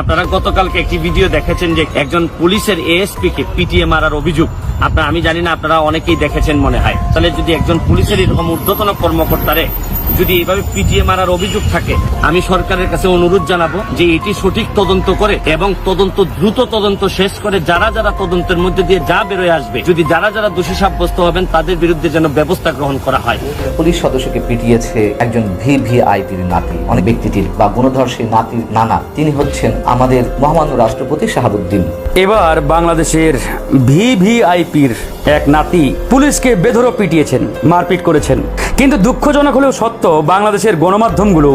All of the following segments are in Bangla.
আপনারা গতকালকে একটি ভিডিও দেখেছেন যে একজন পুলিশের এএসপি কে পিটিএ মারার অভিযোগ। আপনারা, আমি জানি না, আপনারা অনেকেই দেখেছেন মনে হয়। তাহলে যদি একজন পুলিশের এরকম উর্ধ্বতন কর্মকর্তারে যদি এইভাবে পিটিএ মারার অভিযোগ থাকে আমি সরকারের কাছে অনুরোধ জানাব যে এটি সঠিক তদন্ত করে এবং তদন্ত দ্রুত তদন্ত শেষ করে যারা যারা তদন্তের মধ্যে দিয়ে যা বেরোয় আসবে যদি যারা যারা দোষী সাব্যস্ত হবেন তাদের বিরুদ্ধে যেন ব্যবস্থা গ্রহণ করা হয়। পুলিশ সদস্যকে পিটিয়েছে একজন ভিভিআইপির নাতি। অনেক ব্যক্তিটির বা গুণধর সেই নাতির নানা তিনি হচ্ছেন আমাদের মহামান্য রাষ্ট্রপতি শাহাবুদ্দিন। এবার বাংলাদেশের ভিভিআইপির এক নাতি পুলিশকে বেধরো পিটিয়েছেন, মারপিট করেছেন। কিন্তু দুঃখজনক হলেও সত্য, বাংলাদেশের গণমাধ্যমগুলো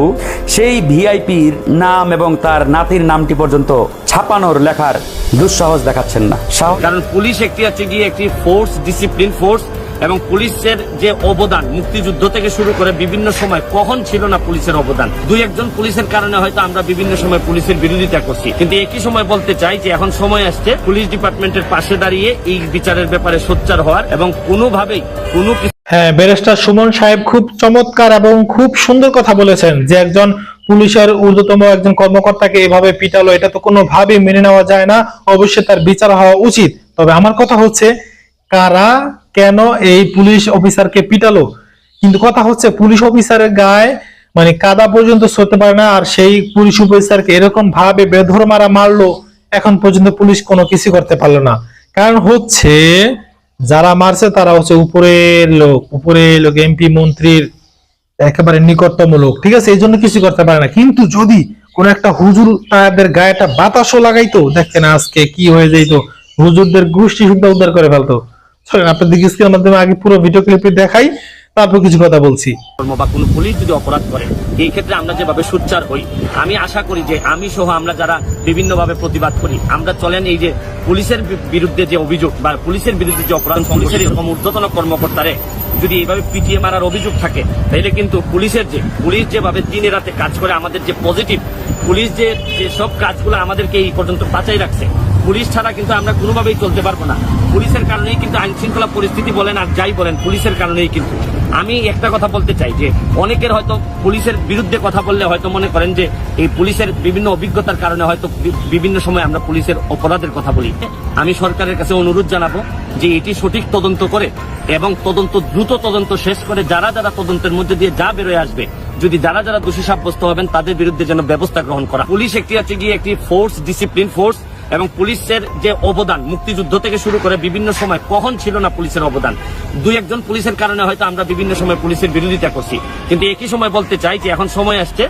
সেই ভিআইপির নাম এবং তার নাতির নামটি পর্যন্ত ছাপানোর লেখার দুঃসাহস দেখাচ্ছেন না। কারণ পুলিশ একটি হচ্ছে গিয়ে একটি ফোর্স ডিসিপ্লিন ফোর্স এবং পুলিশের যে অবদান, মুক্তিযুদ্ধ থেকে শুরু করে বিভিন্ন সময় কখন ছিল না পুলিশের অবদান? দুই একজন পুলিশের কারণে হয়তো আমরা বিভিন্ন সময় পুলিশের বিরোধিতা করছি। কিন্তু একই সময় বলতে চাই যে এখন সময় আসছে পুলিশ ডিপার্টমেন্টের পাশে দাঁড়িয়ে এই বিচারের ব্যাপারে সোচ্চার হওয়ার এবং কোনোভাবেই কোনো হ্যাঁ ব্যারিস্টার সুমন সাহেব খুব চমৎকার এবং খুব সুন্দর কথা বলেছেন যে একজন পুলিশের ঊর্ধ্বতম একজন কর্মকর্তাকে এভাবে পিটালো, এটা তো কোনোভাবেই মেনে নেওয়া যায় না। অবশ্যই তার বিচার হওয়া উচিত। তবে আমার কথা হচ্ছে কারা, কেন এই পুলিশ অফিসারকে পিটালো? কিন্তু কথা হচ্ছে, পুলিশ অফিসারের গায়ে মানে কাদা পর্যন্ত সরতে পারে না, আর সেই পুলিশ অফিসারকে এরকম ভাবে বেধর মারা মারলো, এখন পর্যন্ত পুলিশ কোনো কিছু করতে পারল না। কারণ হচ্ছে, যারা মারছে তারা হচ্ছে উপরের লোক উপরের লোক এমপি মন্ত্রীর একেবারে নিকটতম লোক, ঠিক আছে? এই জন্য কিছু করতে পারে না। কিন্তু যদি কোন একটা হুজুর তাদের গায়ে একটা বাতাসও লাগাইতো, দেখেন আজকে কি হয়ে যাইতো, হুজুরদের গোষ্ঠী শুদ্ধ উদ্ধার করে ফেলতো। চলেন আপনাদের স্ক্রিনের মাধ্যমে আগে পুরো ভিডিও ক্লিপে দেখাই তারপর কিছু কথা বলছি। বা কোনো পুলিশ যদি অপরাধ করে এই ক্ষেত্রে আমরা যেভাবে সোচ্চার হই আমি আশা করি যে আমি সহ আমরা যারা বিভিন্নভাবে প্রতিবাদ করি আমরা চলেন এই যে পুলিশের বিরুদ্ধে যে অভিযোগ বা পুলিশের বিরুদ্ধে যে অপরাধ পুলিশের এরকম ঊর্ধ্বতন কর্মকর্তারে যদি এইভাবে পিটিয়ে মারার অভিযোগ থাকে তাহলে কিন্তু পুলিশের যে পুলিশ যেভাবে দিনে রাতে কাজ করে আমাদের যে পজিটিভ পুলিশ যে সব কাজগুলো আমাদেরকে এই পর্যন্ত বাঁচাই রাখছে পুলিশ ছাড়া কিন্তু আমরা কোনোভাবেই চলতে পারব না। পুলিশের কারণেই কিন্তু আইন শৃঙ্খলা পরিস্থিতি বলেন আর যাই বলেন, পুলিশের কারণেই কিন্তু। আমি একটা কথা বলতে চাই যে, অনেকের হয়তো পুলিশের বিরুদ্ধে কথা বললে হয়তো মনে করেন যে, এই পুলিশের বিভিন্ন অভিজ্ঞতার কারণে হয়তো বিভিন্ন সময় আমরা পুলিশের অপরাধের কথা বলি। আমি সরকারের কাছে অনুরোধ জানাব যে, এটি সঠিক তদন্ত করে এবং তদন্ত দ্রুত তদন্ত শেষ করে যারা যারা তদন্তের মধ্যে দিয়ে যা বেরোয় আসবে, যদি যারা যারা দোষী সাব্যস্ত হবেন, তাদের বিরুদ্ধে যেন ব্যবস্থা গ্রহণ করা। পুলিশ একটি আছে গিয়ে একটি ফোর্স ডিসিপ্লিন ফোর্স এবং পুলিশের যে অবদান, মুক্তিযুদ্ধ থেকে শুরু করে বিভিন্ন সময় কখন ছিল না পুলিশের অবদান, দুই একজন পুলিশের কারণে হয়তো আমরা বিভিন্ন সময় পুলিশের বিরোধিতা করছি। কিন্তু একই সময় বলতে চাই যে এখন সময় আসছে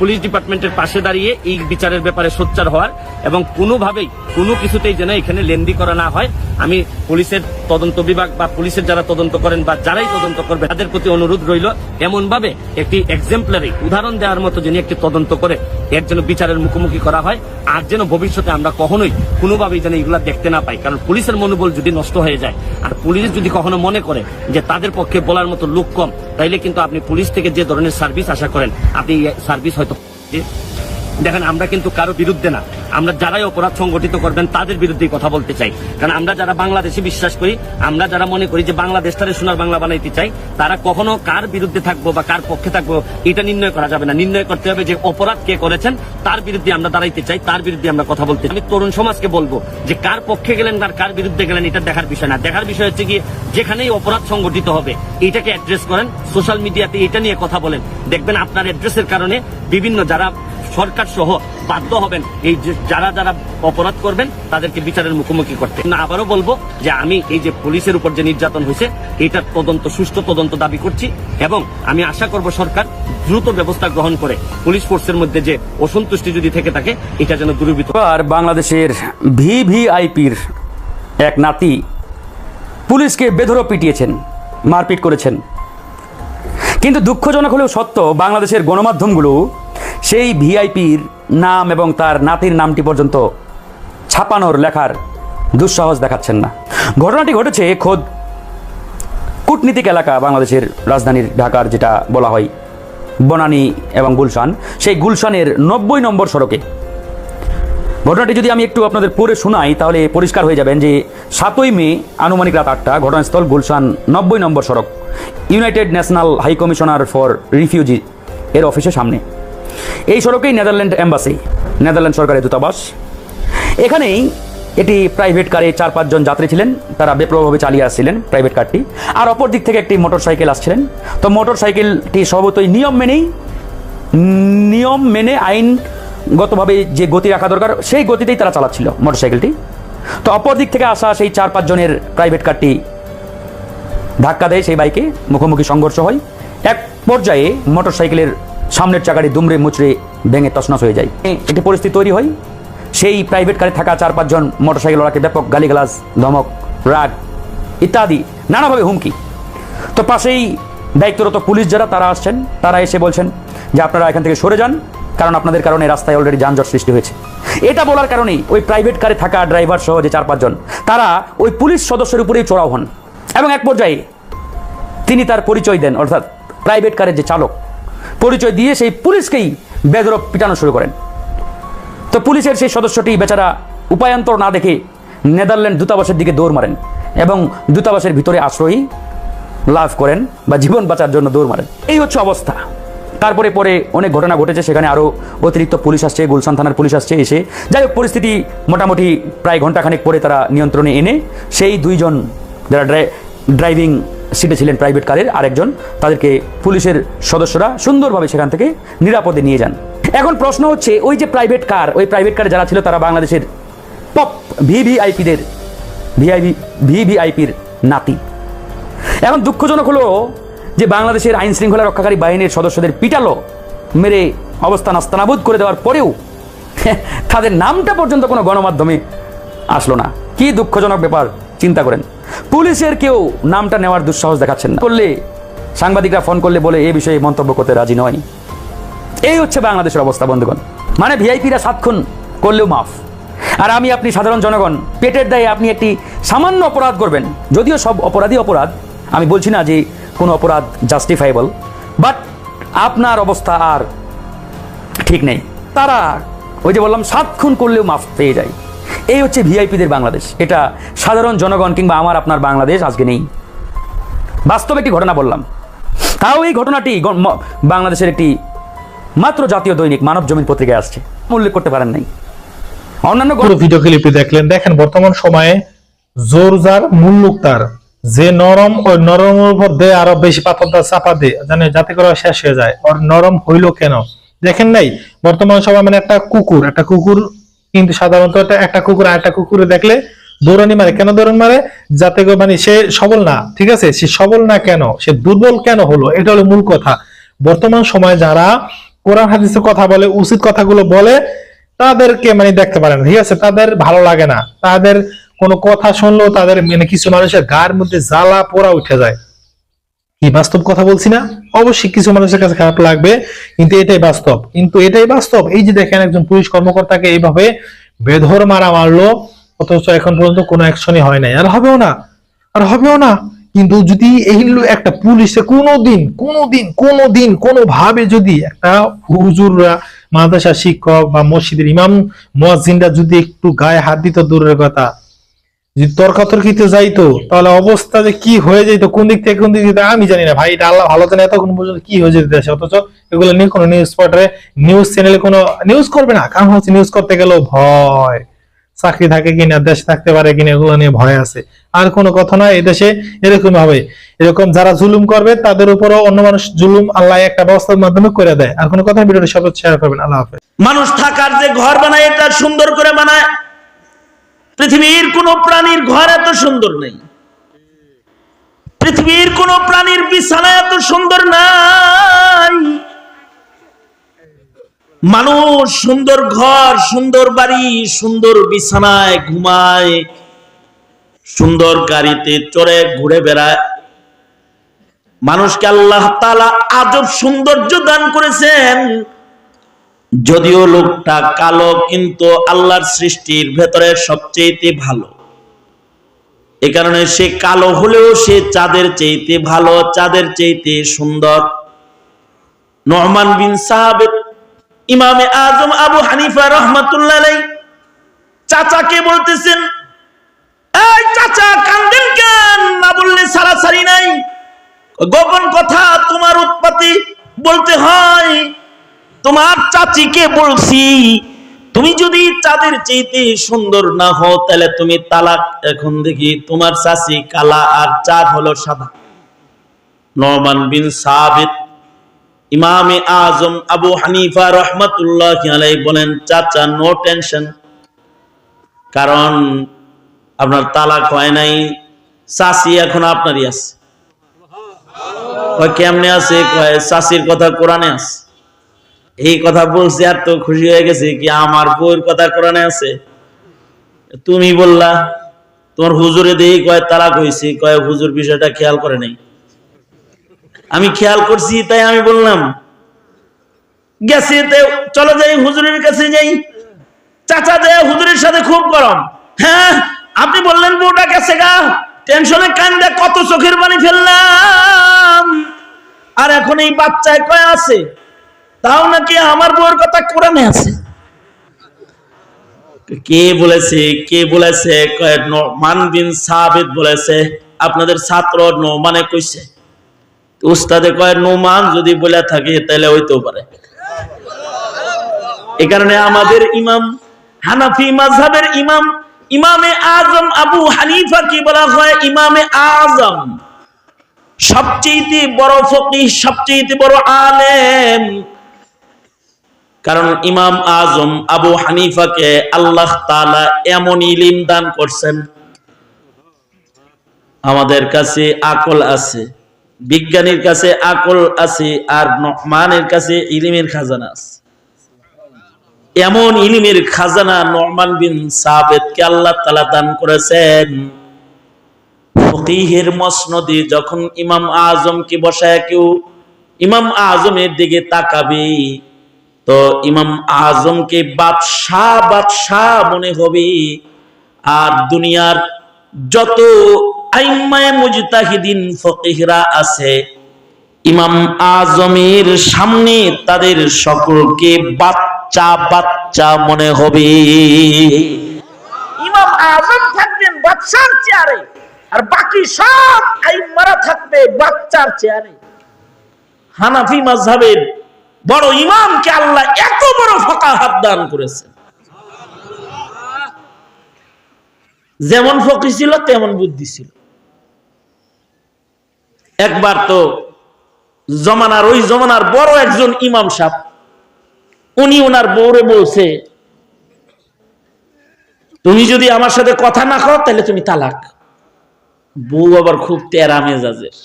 পুলিশ ডিপার্টমেন্টের পাশে দাঁড়িয়ে এই বিচারের ব্যাপারে সোচ্চার হওয়ার এবং কোনোভাবেই কোনো কিছুতেই যেন এখানে লেন্দি করা না হয়। আমি পুলিশের তদন্ত বিভাগ বা পুলিশের যারা তদন্ত করেন বা যারাই তদন্ত করবে তাদের প্রতি অনুরোধ রইল, এমনভাবে একটি এক্সাম্পলারি উদাহরণ দেওয়ার মতো যিনি একটি তদন্ত করে এর জন্য বিচারের মুখোমুখি করা হয়, আর যেন ভবিষ্যতে আমরা কখনোই কোনোভাবেই যেন এগুলা দেখতে না পাই। কারণ পুলিশের মনোবল যদি নষ্ট হয়ে যায়, আর পুলিশ যদি কখনো মনে করে যে তাদের পক্ষে বলার মতো লোক কম, তাইলে কিন্তু আপনি পুলিশ থেকে যে ধরনের সার্ভিস আশা করেন, আপনি সার্ভিস হয়তো যে- দেখেন, আমরা কিন্তু কারও বিরুদ্ধে না। আমরা যারাই অপরাধ সংগঠিত করবেন, তাদের বিরুদ্ধেই কথা বলতে চাই। কারণ আমরা যারা বাংলাদেশে বিশ্বাস করি, আমরা যারা মনে করি যে বাংলাদেশটারে সোনার বাংলা বানাইতে চাই, তারা কখনো কার বিরুদ্ধে থাকব বা কার পক্ষে থাকব, এটা নির্ণয় করা যাবে না। নির্ণয় করতে হবে যে অপরাধ কে করেছেন, তার বিরুদ্ধে আমরা দাঁড়াইতে চাই, তার বিরুদ্ধে আমরা কথা বলতে। আমি তরুণ সমাজকে বলব যে কার পক্ষে গেলেন আর কার বিরুদ্ধে গেলেন, এটা দেখার বিষয় না। দেখার বিষয় হচ্ছে গিয়ে, যেখানেই অপরাধ সংগঠিত হবে, এটাকে অ্যাড্রেস করেন। সোশ্যাল মিডিয়াতে এটা নিয়ে কথা বলেন। দেখবেন আপনার অ্যাড্রেসের কারণে বিভিন্ন যারা সরকার সহ বাধ্য হবেন এই যে যারা যারা অপরাধ করবেন, তাদেরকে বিচারের মুখোমুখি করতে। না আবারও বলব যে আমি এই যে পুলিশের উপর যে নির্যাতন হয়েছে এটার তদন্ত, সুষ্ঠু তদন্ত দাবি করছি এবং আমি আশা করব সরকার দ্রুত ব্যবস্থা গ্রহণ করে পুলিশ ফোর্সের মধ্যে যে অসন্তুষ্টি যদি থেকে থাকে, এটা যেন দূরীভূত আর বাংলাদেশের ভিভিআইপির এক নাতি পুলিশকে বেধরো পিটিয়েছেন, মারপিট করেছেন। কিন্তু দুঃখজনক হলেও সত্য, বাংলাদেশের গণমাধ্যমগুলো সেই ভিআইপির নাম এবং তার নাতির নামটি পর্যন্ত ছাপানোর লেখার দুঃসাহস দেখাচ্ছেন না। ঘটনাটি ঘটেছে খোদ কূটনীতিক এলাকা বাংলাদেশের রাজধানীর ঢাকার যেটা বলা হয় বনানী এবং গুলশান। সেই গুলশানের নব্বই নম্বর সড়কে। ঘটনাটি যদি আমি একটু আপনাদের পড়ে শোনাই, তাহলে পরিষ্কার হয়ে যাবেন যে সাতই মে আনুমানিক রাত আটটা ঘটনাস্থল গুলশান নব্বই নম্বর সড়ক, united national high commissioner for refugee এর অফিসের সামনে। এই সড়কেই নেদারল্যান্ড এম্বাসি, নেদারল্যান্ড সরকারের দূতাবাস। এখানেই এটি প্রাইভেট কারে চার পাঁচজন যাত্রী ছিলেন, তারা বেপ্রভাবে চালিয়ে আসছিলেন প্রাইভেট কারটি। আর অপর দিক থেকে একটি মোটর সাইকেল আসছিলেন। তো মোটর সাইকেলটি স্বভাবতই নিয়ম মেনেই, নিয়ম মেনে আইনগতভাবে যে গতি রাখা দরকার, সেই গতিতেই তারা চালাচ্ছিল মোটর সাইকেলটি তো অপর দিক থেকে আসা সেই চার পাঁচজনের প্রাইভেট কারটি ধাক্কা দেয় সেই বাইকে, মুখোমুখি সংঘর্ষ হয়। এক পর্যায়ে মোটরসাইকেলের সামনের চাকাটি দুমড়ে মুচড়ে ভেঙে তছনছ হয়ে যায়। একটি পরিস্থিতি তৈরি হয়। সেই প্রাইভেট কারে থাকা চার পাঁচজন মোটরসাইকেলওয়ালাকে ব্যাপক গালিগালাজ, ধমক, রাগ ইত্যাদি, নানাভাবে হুমকি। তো পাশেই দায়িত্বরত পুলিশ যারা, তারা আসছেন। তারা এসে বলছেন যে আপনারা এখান থেকে সরে যান, কারণ আপনাদের কারণে রাস্তায় অলরেডি যানজট সৃষ্টি হয়েছে। এটা বলার কারণেই ওই প্রাইভেট কারে থাকা ড্রাইভার সহ যে চার পাঁচজন, তারা ওই পুলিশ সদস্যের উপরেই চড়াও হন। এবং এক পর্যায়ে তিনি তার পরিচয় দেন, অর্থাৎ প্রাইভেট কারের যে চালক পরিচয় দিয়ে সেই পুলিশকেই বেদরক পিটানো শুরু করেন। তো পুলিশের সেই সদস্যটি বেচারা উপায়ান্তর না দেখে নেদারল্যান্ড দূতাবাসের দিকে দৌড় মারেন এবং দূতাবাসের ভিতরে আশ্রয়ী লাভ করেন বা জীবন বাঁচার জন্য দৌড় মারেন। এই হচ্ছে অবস্থা। তারপরে পরে অনেক ঘটনা ঘটেছে, সেখানে আরও অতিরিক্ত পুলিশ আসছে, গুলশান থানার পুলিশ আসছে এসে। যাই হোক, পরিস্থিতি মোটামুটি প্রায় ঘন্টাখানেক পরে তারা নিয়ন্ত্রণে এনে সেই দুইজন যারা ড্রাই- ড্রাইভিং সিটে ছিলেন প্রাইভেট কারের আরেকজন। তাদেরকে পুলিশের সদস্যরা সুন্দরভাবে সেখান থেকে নিরাপদে নিয়ে যান। এখন প্রশ্ন হচ্ছে, ওই যে প্রাইভেট কার ওই প্রাইভেট কারে যারা ছিল তারা বাংলাদেশের পপ ভিভিআইপিদের ভিআইভি ভিভিআইপির নাতি। এখন দুঃখজনক হলো যে বাংলাদেশের আইন শৃঙ্খলা রক্ষাকারী বাহিনীর সদস্যদের পিটালো, মেরে অবস্থান আস্তানাবুদ করে দেওয়ার পরেও তাদের নামটা পর্যন্ত কোনো গণমাধ্যমে আসলো না। কি দুঃখজনক ব্যাপার, চিন্তা করেন। পুলিশের কেউ নামটা নেওয়ার দুঃসাহস দেখাচ্ছেন না। করলে সাংবাদিকরা ফোন করলে বলে এই বিষয়ে মন্তব্য করতে রাজি নয়। এই হচ্ছে বাংলাদেশের অবস্থা, বন্ধুগণ। মানে ভিআইপিরা সাতক্ষণ করলেও মাফ। আর আমি, আপনি সাধারণ জনগণ, পেটের দায়ে আপনি একটি সামান্য অপরাধ করবেন। যদিও সব অপরাধী অপরাধ, আমি বলছি না যে কোনো অপরাধ জাস্টিফাইবল বাট আপনার অবস্থা আর ঠিক নেই। তারা ওই যে বললাম সাত খুন করলেও মাফ পেয়ে যায়। এই হচ্ছে ভিআইপিদের বাংলাদেশ। এটা সাধারণ জনগণ কিংবা আমার, আপনার বাংলাদেশ আজকে নেই। বাস্তব একটি ঘটনা বললাম। তাও এই ঘটনাটি বাংলাদেশের একটি মাত্র জাতীয় দৈনিক মানব জমিন পত্রিকায় আসছে। উল্লেখ করতে পারেন নাই। অন্যান্য ভিডিও ক্লিপটি দেখলেন। দেখেন, বর্তমান সময়ে জোর যার মুল্লুক যে নরম ওই নরমের দে আরও বেশি পাথর দা চাপা দে জানে, যাতে করে শেষ হয়ে যায়। ওর নরম হইল কেন? দেখেন নাই, বর্তমান সময় মানে একটা কুকুর একটা কুকুর কিন্তু সাধারণত একটা কুকুর আর একটা কুকুরে দেখলে দৌড়ানি মারে। কেন দৌড়ানি মারে? যাতে মানে সে সবল না, ঠিক আছে? সে সবল না কেন? সে দুর্বল কেন হলো? এটা হলো মূল কথা। বর্তমান সময় যারা কোরআন হাদিসের কথা বলে, উচিত কথাগুলো বলে, তাদেরকে মানে দেখতে পারে না, ঠিক আছে? তাদের ভালো লাগে না। তাদের কোনো কথা শুনলেও তাদের মানে কিছু মানুষের গায়ের মধ্যে জ্বালা পোড়া উঠে যায়। কি বাস্তব কথা বলছি না? অবশ্যই কিছু মানুষের কাছে খারাপ লাগবে, কিন্তু এটাই বাস্তব। কিন্তু এটাই বাস্তব, এই যে দেখেন একজন পুলিশ কর্মকর্তাকে এইভাবে বেধর মারা মারলো, অথচ এখন পর্যন্ত কোনো অ্যাকশনই হয় নাই। আর হবেও না, আর হবেও না। কিন্তু যদি এই একটা পুলিশে কোনোদিন কোনোদিন কোনোদিন, কোনোভাবে যদি একটা হুজুররা মাদ্রাসা শিক্ষক বা মসজিদের ইমাম, মুয়াজ্জিনরা যদি একটু গায়ে হাত দিত, দূরের কথা যদি তর্কাতর্কিতে যাইতো, তাহলে অবস্থা যে কি হয়ে যেত কোন দিক থেকে কোন দিক থেকে আমি জানি না। ভাই, এটা আল্লাহ ভালো জানে, এতক্ষণ পর্যন্ত কি হয়ে যেত দেশে? অথচ এগুলো নিয়ে কোনো নিউজ পটে নিউজ চ্যানেলে কোনো নিউজ করবে না। কারণ হচ্ছে নিউজ করতে গেলেও ভয়। চাকরি থাকে কিনা, দেশে থাকতে পারে কিনা, এগুলো নিয়ে ভয় আছে। আর কোনো কথা নয়, এই দেশে এরকম হবে। এরকম যারা জুলুম করবে, তাদের উপরও অন্য মানুষ জুলুম আল্লাহ একটা ব্যবস্থার মাধ্যমে করে দেয়। আর কোনো কথা ভিডিওটা সবাই শেয়ার করবেন। আল্লাহ হাফেজ। মানুষ থাকার যে ঘর বানায়, এটা সুন্দর করে বানায় পৃথিবীর কোন প্রাণীর ঘর এত সুন্দর নেই। পৃথিবীর কোন প্রাণীর বিছানা এত সুন্দর নাই। মানুষ সুন্দর ঘর, সুন্দর বাড়ি, সুন্দর বিছানায় ঘুমায়, সুন্দর গাড়িতে চড়ে ঘুরে বেড়ায়। মানুষকে আল্লাহ তাআলা আজব সৌন্দর্য দান করেছেন। যদিও লোকটা কালো, কিন্তু আল্লাহর সৃষ্টির ভেতরে সবচেয়ে ভালো। এ কারণে সে কালো হলেও সে চাঁদের চাইতে ভালো, চাঁদের চাইতে সুন্দর। নহমান বিন সাহাবেদ ইমামে আজম আবু হানিফা রহমাতুল্লাহ চাচাকে বলতেছেন, এই চাচা, কান্দেন কেন? না বললে সারাসারি নাই। গোপন কথা তোমার উৎপত্তি বলতে হয়। তোমার চাচিকে বলছি, তুমি যদি চাঁদের চাইতে সুন্দর না হও, তাহলে তুমি তালাক এখন দেখি, তোমার চাচি কালা আর চাঁদ হলো সাদা। নরমান বিন সাবিত, ইমামে আজম আবু হানিফা রহমাতুল্লাহ বলেন, চাচা নো টেনশন কারণ আপনার তালাক হয় নাই, চাচি এখন আপনারই আছে। কেমনে আছে? চাচির কথা কোরআনে আছে। এই কথা বলছে আর তো খুশি হয়ে গেছে কি আমার বউয়ের কথা কোরআনে আছে? তুমি বললা, তোমার হুজুরে দেই কয় তালাক হয়েছে কয় হুজুর বিষয়টা খেয়াল করে নাই। আমি খেয়াল করছি, তাই আমি বললাম, গেছে চলো যাই হুজুরের কাছে যাই। চাচা যে হুজুরের সাথে খুব গরম। হ্যাঁ আপনি বললেন বউটা গেছে গা। টেনশনে কান্দে, কত চোখের পানি ফেললাম। আর এখন এই বাচ্চায় কয় আছে? তাও নাকি আমার বউয়ের কথা কোরআনে আছে? কে বলেছে কে বলেছে? কয় মান বিন বলেছে। আপনাদের ছাত্র মানে কইছে। উস্তাদে কয়, নোমান যদি বলে থাকে, তাহলে হইতেও পারে। এ কারণে আমাদের ইমাম, হানাফি মাযহাবের ইমাম, ইমামে আজম আবু হানিফা কি বলা হয়? ইমামে আজম। সবচেয়ে বড় ফকিহ সবচেয়ে বড় আলেম। কারণ ইমাম আজম আবু হানিফাকে আল্লাহ তাআলা এমন ইলিম দান করছেন। আমাদের কাছে আকল আছে, বিজ্ঞানীর কাছে আকল আছে, আর নহমানের কাছে ইলিমের খাজানা আছে। এমন ইলিমের খাজানা নরমান বিন সাবেদকে আল্লাহ তালা দান করেছেন। ফকিহের মসনদে যখন ইমাম আজমকে বসায় কেউ, ইমাম আজমের দিকে তাকাবে তো ইমাম আজমকে বাদশাহ বাদশাহ মনে হবে। আর দুনিয়ার যত আইম্মায় মুজতাহিদিন, ফকিহরা আছে, ইমাম আজমের সামনে তাদের সকলকে বাচ্চা বাচ্চা মনে হবে। ইমাম আজম থাকবেন বাচ্চার চেয়ারে, আর বাকি সব আইম্মারা থাকবে বাচ্চার চেয়ারে। হানাফি মাযহাবের বড় ইমামকে আল্লাহ এত বড় ফকাহাত দান করেছে। যেমন ফকি ছিল, তেমন বুদ্ধি ছিল। একবার তো জমানার, ওই জমানার বড় একজন ইমাম সাহ উনি ওনার বউরে বলছে, তুমি যদি আমার সাথে কথা না কও, তাহলে তুমি তালাক। বউ আবার খুব তেরা মেজাজের।